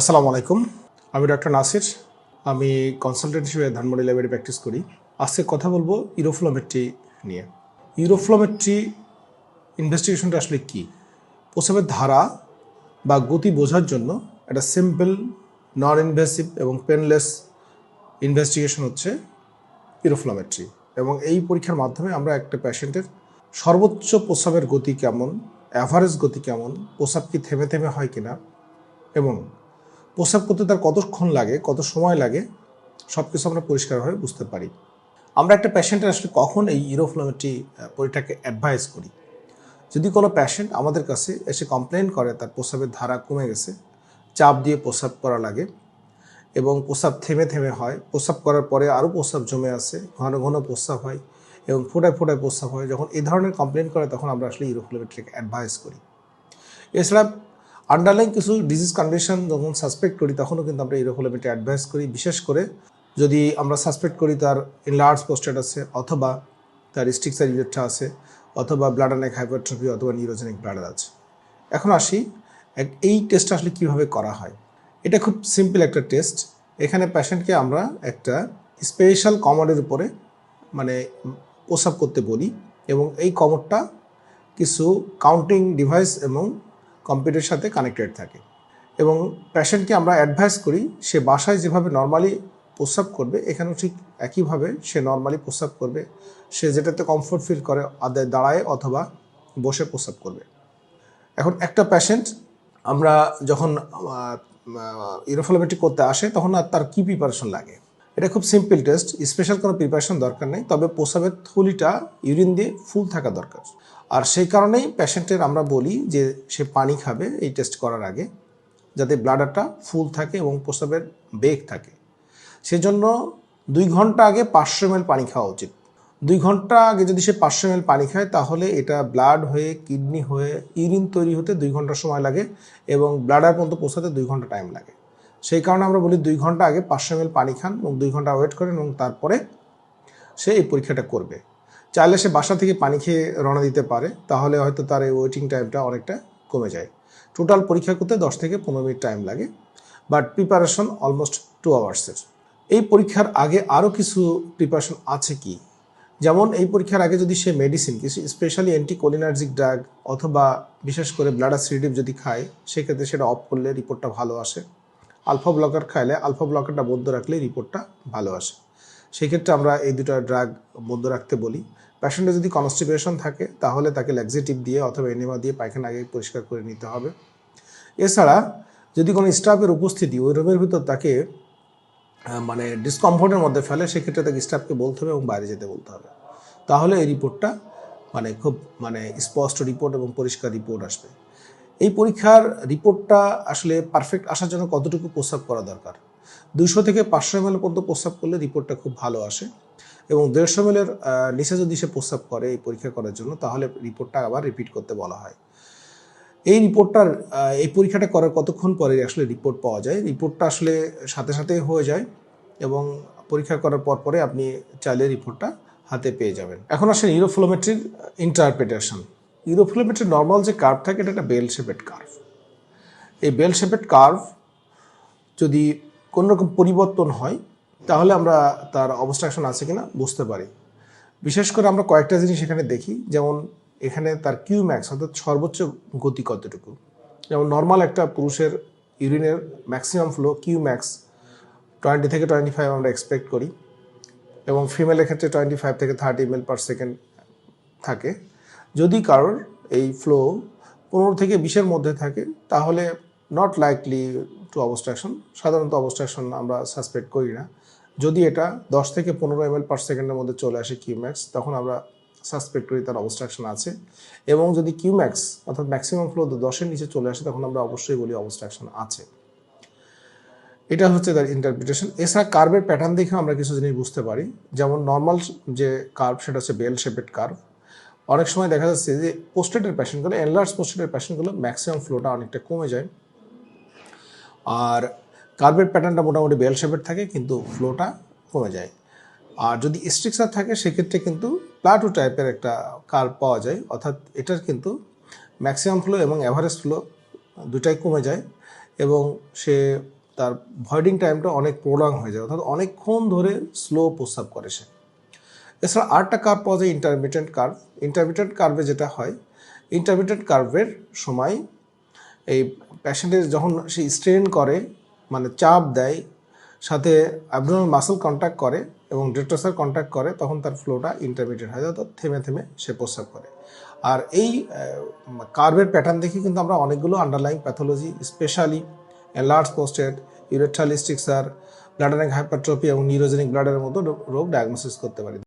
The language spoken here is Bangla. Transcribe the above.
আসসালামু আলাইকুম। আমি ডক্টর নাসির। আমি কনসালটেন্ট হিসেবে ধানমন্ডি ল্যাবের প্র্যাকটিস করি। আজকে কথা বলব ইউরোফ্লোমেট্রি নিয়ে। ইউরোফ্লোমেট্রি ইনভেস্টিগেশনটা আসলে কী? প্রসবের ধারা বা গতি বোঝার জন্য একটা সিম্পল নন ইনভেসিভ এবং পেনলেস ইনভেস্টিগেশন হচ্ছে ইউরোফ্লোমেট্রি এবং এই পরীক্ষার মাধ্যমে আমরা একটা পেশেন্টের সর্বোচ্চ প্রস্রাবের গতি কেমন অ্যাভারেজ গতি কেমন, প্রস্রাব কি থেমে থেমে হয় কিনা, এবং প্রস্রাব করতে তার কতক্ষণ লাগে, কত সময় লাগে সব কিছু আমরা পরিষ্কারভাবে বুঝতে পারি। আমরা একটা পেশেন্টের আসলে কখন এই ইউরোফ্লোমেট্রি পরীক্ষাকে অ্যাডভাইস করি? যদি কোনো প্যাশেন্ট আমাদের কাছে এসে কমপ্লেন করে তার প্রস্রাবের ধারা কমে গেছে, চাপ দিয়ে প্রস্রাব করা লাগে এবং প্রস্রাব থেমে থেমে হয়, প্রস্রাব করার পরে আরও প্রস্রাব জমে আসে, ঘন ঘন প্রস্রাব হয় এবং ফোটায় ফোটায় প্রস্রাব হয়, যখন এই ধরনের কমপ্লেন করে তখন আমরা আসলে ইউরোফ্লোমেট্রিকে অ্যাডভাইস করি। এছাড়া আন্ডারলাইন কিছু ডিজিজ কন্ডিশন যখন সাসপেক্ট করি, তখনও কিন্তু আমরা ইউরোফ্লোমেট্রি অ্যাডভাইস করি। বিশেষ করে যদি আমরা সাসপেক্ট করি তার ইনলার্জ পোস্টেট আছে অথবা তার স্টিক্সার ইলেকট্রা আছে, অথবা ব্লাডানেক হাইপারট্রফি অথবা নিউরোজেনিক ব্লাডার আছে। এখন আসি এই টেস্টটা আসলে কীভাবে করা হয়? এটা খুব সিম্পল একটা টেস্ট এখানে প্যাশেন্টকে আমরা একটা স্পেশাল কমোডের উপরে মানে প্রসাব করতে বলি এবং এই কমোডটা কিছু কাউন্টিং ডিভাইস এবং কম্পিউটারের সাথে কানেক্টেড থাকে। এবং প্যাশেন্টকে আমরা অ্যাডভাইস করি, সে বাসায় যেভাবে নর্মালি প্রস্রাব করবে, এখানেও ঠিক একইভাবে সে নর্মালি প্রস্রাব করবে। সে যেটাতে কমফোর্ট ফিল করে আদায় দাঁড়ায় অথবা বসে প্রস্রাব করবে। এখন একটা প্যাশেন্ট আমরা যখন ইউরোফ্লোমেট্রি করতে আসে, তখন আর তার কী প্রিপারেশন লাগে? এটা খুব সিম্পল টেস্ট স্পেশাল কোনো প্রিপারেশন দরকার নেই, তবে প্রসাবের থলিটা ইউরিন দিয়ে ফুল থাকা দরকার। আর সেই কারণেই পেশেন্টের আমরা বলি যে সে পানি খাবে এই টেস্ট করার আগে, যাতে ব্লাডারটা ফুল থাকে এবং প্রস্রাবের বেগ থাকে। সেজন্য দুই ঘণ্টা আগে পাঁচশো এম পানি খাওয়া উচিত। দুই ঘণ্টা আগে যদি সে পাঁচশো এম পানি খায়, তাহলে এটা ব্লাড হয়ে কিডনি হয়ে ইউরিন তৈরি হতে দুই ঘণ্টা সময় লাগে এবং ব্লাডার পর্যন্ত পৌঁছাতে দুই ঘণ্টা টাইম লাগে। সেই কারণে আমরা বলি দুই ঘণ্টা আগে পাঁচশো এম পানি খান এবং দুই ঘণ্টা ওয়েট করেন এবং তারপরে সে এই পরীক্ষাটা করবে। চাইলে সে বাসা থেকে পানি খেয়ে রওনা দিতে পারে, তাহলে হয়তো তার এই ওয়েটিং টাইমটা অনেকটা কমে যায়। টোটাল পরীক্ষা করতে দশ থেকে পনেরো মিনিট টাইম লাগে বাট প্রিপারেশন অলমোস্ট টু আওয়ার্সের এই পরীক্ষার আগে আরও কিছু প্রিপারেশন আছে কি? যেমন এই পরীক্ষার আগে যদি সে মেডিসিন কিছু স্পেশালি অ্যান্টিকোলিনার্জিক ড্রাগ অথবা বিশেষ করে ব্লাডার সিডিপ যদি খায়, সেক্ষেত্রে সেটা অফ করলে রিপোর্টটা ভালো আসে। আলফা ব্লকার খাইলে আলফা ব্লকারটা বন্ধ রাখলে রিপোর্টটা ভালো আসে। সেক্ষেত্রে আমরা এই দুটো ড্রাগ বন্ধ রাখতে বলি। পেশেন্টের যদি কনস্টিপেশন থাকে, তাহলে তাকে ল্যাক্সেটিভ দিয়ে অথবা এনিমা দিয়ে পায়খানা আগে পরিষ্কার করে নিতে হবে। এছাড়া যদি কোনো স্টাফের উপস্থিতি, ওই রুমের ভিতর তাকে মানে ডিসকমফোর্টের মধ্যে ফেলে, সেক্ষেত্রে তাকে স্টাফকে বলতে হবে এবং বাইরে যেতে বলতে হবে। তাহলে এই রিপোর্টটা মানে খুব মানে স্পষ্ট রিপোর্ট এবং পরিষ্কার রিপোর্ট আসবে। এই পরীক্ষার রিপোর্টটা আসলে পারফেক্ট আসার জন্য কতটুকু প্রস্রাব করা দরকার? দুশো থেকে পাঁচশো এম পর্যন্ত প্রস্রাব করলে রিপোর্টটা খুব ভালো আসে এবং দেড়শো এম নিচে যদি সে প্রস্রাব করে এই পরীক্ষা করার জন্য, তাহলে রিপোর্টটা আবার রিপিট করতে বলা হয়। এই রিপোর্টটার এই পরীক্ষাটা করার কতক্ষণ পরে আসলে রিপোর্ট পাওয়া যায়? রিপোর্টটা আসলে সাথে সাথে হয়ে যায় এবং পরীক্ষা করার পর পরে আপনি চাইলে রিপোর্টটা হাতে পেয়ে যাবেন। এখন আসেন ইউরোফ্লোমেট্রির ইন্টারপ্রিটেশন ইউরোফ্লোমেট্রির নর্মাল যে কার্ভ থাকে, এটা একটা বেল শেপেড কার্ভ এই বেল শেপেড কার্ভ যদি কোনো রকম পরিবর্তন হয়, তাহলে আমরা তার অবস্ট্রাকশন আছে কিনা বুঝতে পারি। বিশেষ করে আমরা কয়েকটা জিনিস এখানে দেখি, যেমন এখানে তার কিউ ম্যাক্স অর্থাৎ সর্বোচ্চ গতি কতটুকু? যেমন নর্মাল একটা পুরুষের ইউরিনের maximum flow Q max twenty থেকে টোয়েন্টি ফাইভ আমরা এক্সপেক্ট করি, এবং ফিমেলের ক্ষেত্রে টোয়েন্টি ফাইভ থেকে থার্টি এম পার সেকেন্ড থাকে। যদি কারোর এই ফ্লো পনেরো থেকে বিশের মধ্যে থাকে, তাহলে নট লাইকলি টু অবস্ট্রাকশন সাধারণত অবস্ট্রাকশন আমরা সাসপেক্ট করি না। যদি এটা দশ থেকে পনেরো এম পার সেকেন্ডের মধ্যে চলে আসে কিউম্যাক্স তখন আমরা সাসপেক্ট করি তার অবস্ট্রাকশন আছে। এবং যদি কিউম্যাক্স অর্থাৎ ম্যাক্সিমাম ফ্লো দশের নিচে চলে আসে, তখন আমরা অবশ্যই বলি অবস্ট্রাকশন আছে। এটা হচ্ছে তার ইন্টারপ্রিটেশন এছাড়া কার্ভের প্যাটার্ন দেখে আমরা কিছু জিনিস বুঝতে পারি। যেমন নর্মাল যে কার্ভ সেটা হচ্ছে বেল শেপেড কার্ভ অনেক সময় দেখা যাচ্ছে যে পোস্টেটের প্যাশনগুলো এনলার্জ পোস্টেটের প্যাশেন্টগুলো ম্যাক্সিমাম ফ্লোটা অনেকটা কমে যায়। আর কার্ভের প্যাটার্নটা মোটামুটি বেল শেপের থাকে, কিন্তু ফ্লোটা কমে যায়। আর যদি স্ট্রিকচার থাকে, সেক্ষেত্রে কিন্তু প্লাটু টাইপের একটা কার্ভ পাওয়া যায়, অর্থাৎ এটার কিন্তু ম্যাক্সিমাম ফ্লো এবং অ্যাভারেজ ফ্লো দুটাই কমে যায় এবং সে তার ভয়েডিং টাইমটা অনেক প্রোলং হয়ে যায়, অর্থাৎ অনেকক্ষণ ধরে স্লো প্রস্রাব করে সে। এছাড়া আরেকটা কার্ভ পাওয়া যায় ইন্টারমিডিয়েন্ট কার্ভ ইন্টারমিডিয়েন্ট কার্ভে যেটা হয় ইন্টারমিডিয়েন্ট কার্ভের সময় এই প্যাশেন্টের যখন সে স্ট্রেন করে মানে চাপ দেয়, সাথে অ্যাবডোমিনাল মাসল কন্ট্যাক্ট করে এবং ডেট্রোসার কন্ট্যাক্ট করে, তখন তার ফ্লোটা ইন্টারমিডিয়েট হয় অর্থাৎ থেমে থেমে সে প্রস্রাব করে। আর এই কার্ভের প্যাটার্ন দেখে কিন্তু আমরা অনেকগুলো underlying pathology specially large prostate urethral stricture bladder neck hypertrophy এবং নিউরোজেনিক ব্লাডের মতো রোগ ডায়াগনোসিস করতে পারি।